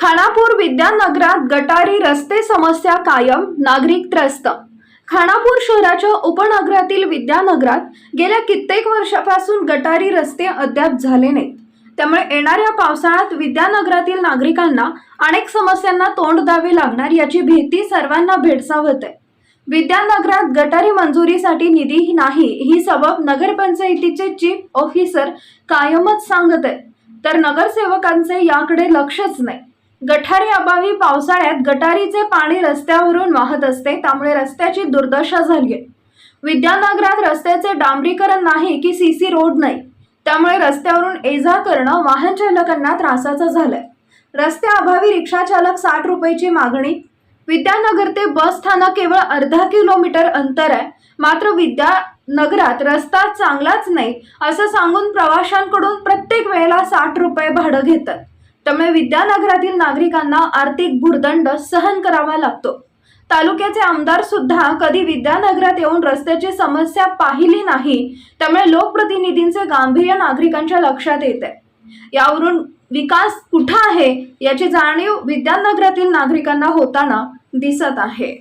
खानापूर विद्यानगरात गटारी रस्ते समस्या कायम नागरिक त्रस्त. खानापूर शहराच्या उपनगरातील विद्यानगरात गेल्या कित्येक वर्षापासून गटारी रस्ते अद्याप झाले नाहीत. त्यामुळे येणाऱ्या पावसाळ्यात विद्यानगरातील नागरिकांना अनेक समस्यांना तोंड द्यावे लागणार याची भीती सर्वांना भेडसावत आहे. विद्यानगरात गटारी मंजुरीसाठी निधी नाही ही सबब नगरपंचायतीचे चीफ ऑफिसर कायमच सांगत आहेत. तर नगरसेवकांचे याकडे लक्षच नाही. गटारी अभावी पावसाळ्यात गटारीचे पाणी रस्त्यावरून वाहत असते त्यामुळे रस्त्याची दुर्दशा झाली आहे विद्यानगरात रस्त्याचे डांबरीकरण नाही की सीसी रोड नाही त्यामुळे रस्त्यावरून ये जा करणं वाहन चालकांना त्रासाचं झालंय. रस्त्याअभावी रिक्षा चालक साठ रुपयाची मागणी. विद्यानगर ते बस स्थानक केवळ अर्धा किलोमीटर अंतर आहे. मात्र विद्यानगरात रस्ता चांगलाच नाही असं सांगून प्रवाशांकडून प्रत्येक वेळेला साठ रुपये भाडं घेतात. त्यामुळे विद्यानगरातील नागरिकांना आर्थिक भुर्दंड सहन करावा लागतो. तालुक्याचे आमदार सुद्धा कधी विद्यानगरात येऊन रस्त्याची समस्या पाहिली नाही त्यामुळे लोकप्रतिनिधींचे गांभीर्य नागरिकांच्या लक्षात येत. आहे यावरून विकास कुठं आहे याची जाणीव विद्यानगरातील नागरिकांना होताना दिसत आहे.